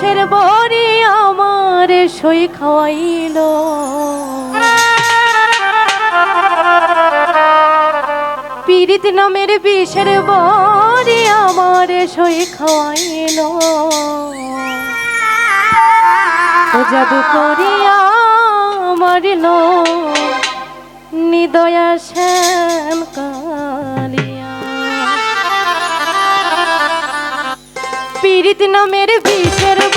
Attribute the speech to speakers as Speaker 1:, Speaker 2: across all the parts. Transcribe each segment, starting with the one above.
Speaker 1: মাছের বড়ি আমার সই খাওয়াইল। পীড়িত নামের বিষের বড়ি আমার সই খাওয়াইল। জাদু করিয়া মারিল নিদয়া শ্যাম পীড়িত নামের বিষের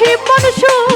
Speaker 2: শিব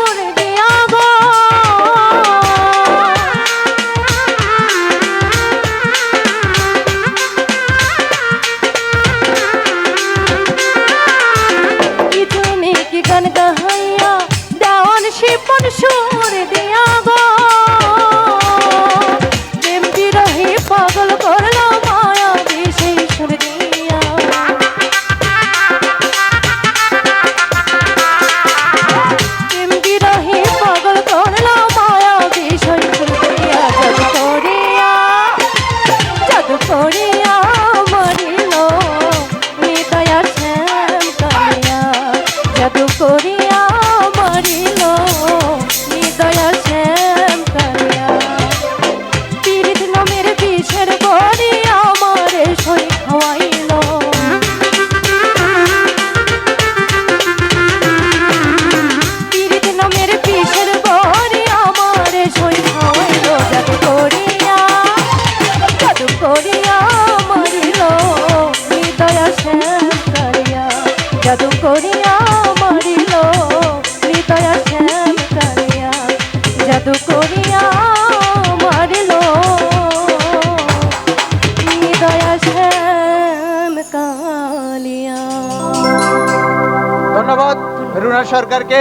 Speaker 2: সরকারকে